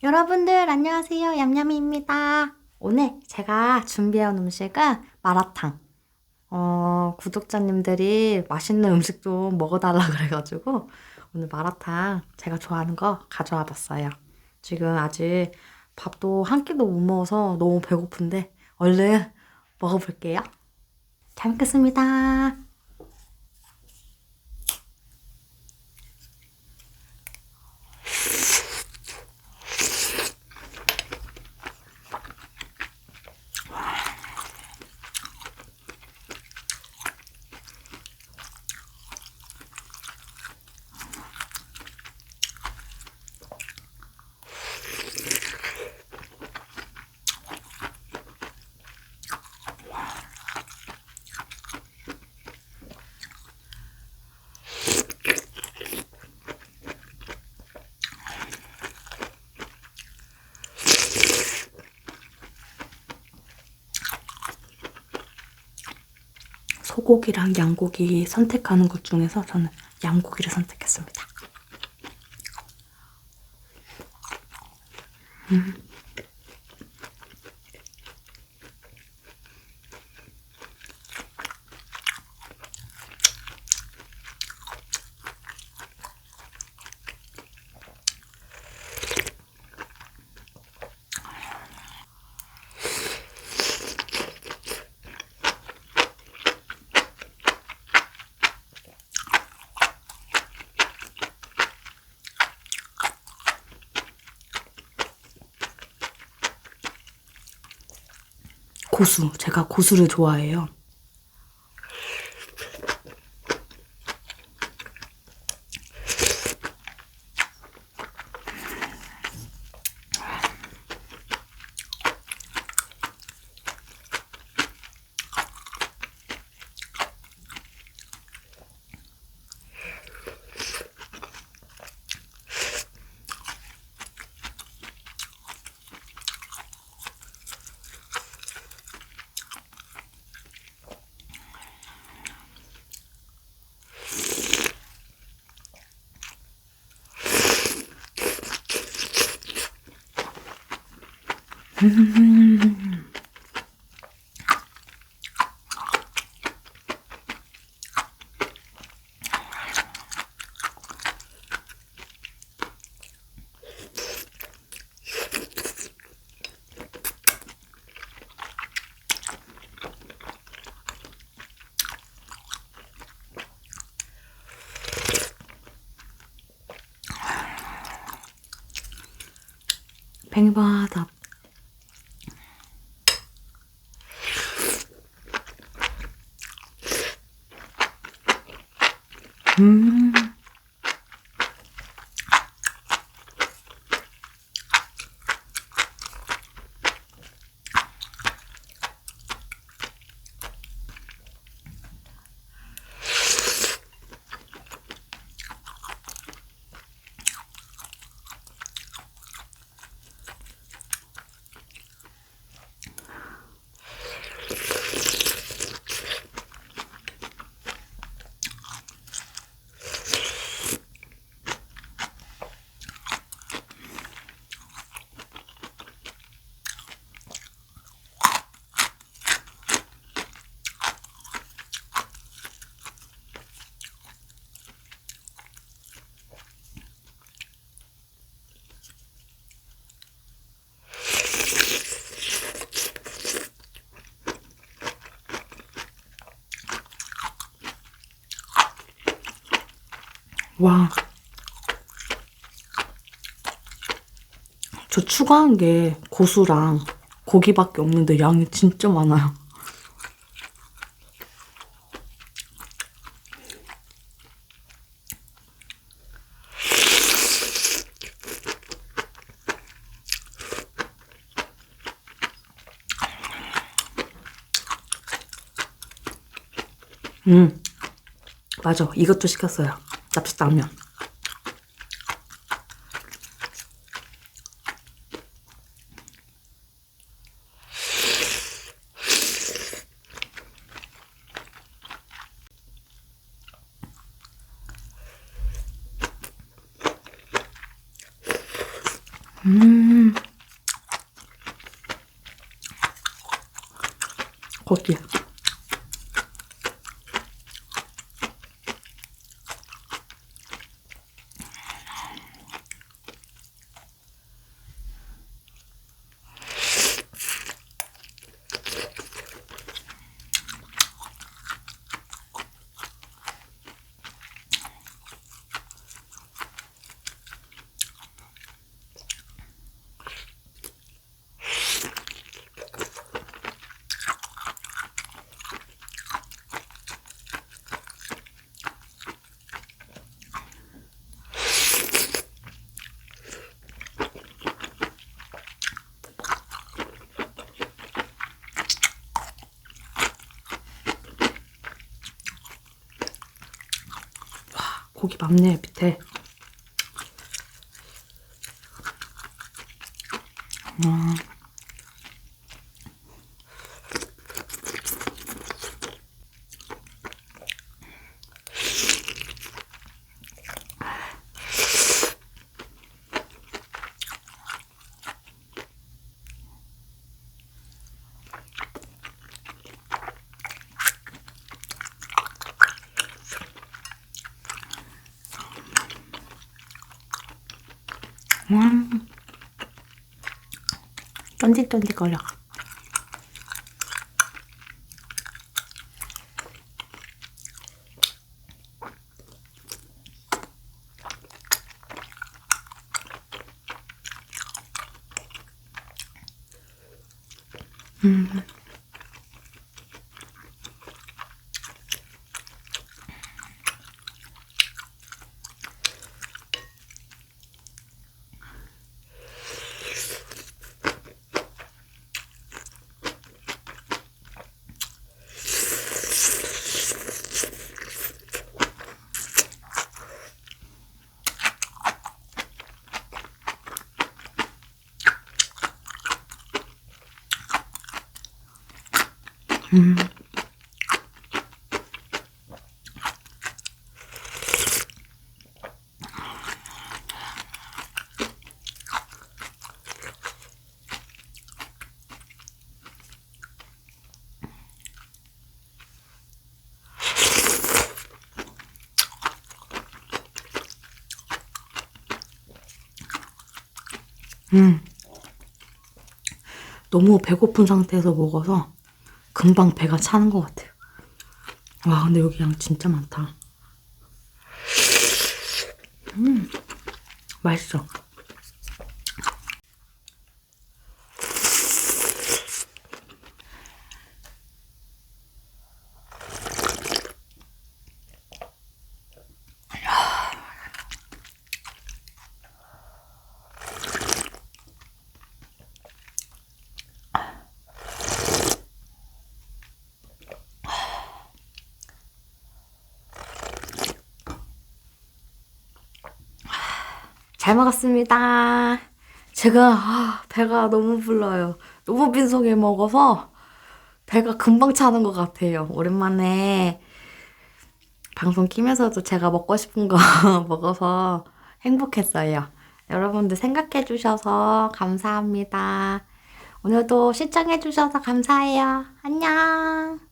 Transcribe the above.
여러분들 안녕하세요. 얌얌이입니다. 오늘 제가 준비해온 음식은 마라탕. 어, 구독자님들이 맛있는 음식 좀 먹어달라 그래가지고 오늘 마라탕 제가 좋아하는 거 가져와 봤어요. 지금 아직 밥도 한 끼도 못 먹어서 너무 배고픈데 얼른 먹어볼게요. 잘 먹겠습니다. 소고기랑 양고기 선택하는 것 중에서 저는 양고기를 선택했습니다. 고수. 제가 고수를 좋아해요. 뱅바답. 음. 와. 저 추가한 게 고수랑 고기밖에 없는데 양이 진짜 많아요. 음, 맞아. 이것도 시켰어요. 납치당면. 음. 고기. 고기 많네 밑에. 음. 음. 쫀득쫀득거려. 음. 음. 음. 너무 배고픈 상태에서 먹어서 금방 배가 차는 것 같아요. 와, 근데 여기 양 진짜 많다. 음, 맛있어. 잘 먹었습니다. 제가 아, 배가 너무 불러요. 너무 빈속에 먹어서 배가 금방 차는 것 같아요. 오랜만에 방송 키면서도 제가 먹고 싶은 거 먹어서 행복했어요. 여러분들 생각해 주셔서 감사합니다. 오늘도 시청해 주셔서 감사해요. 안녕.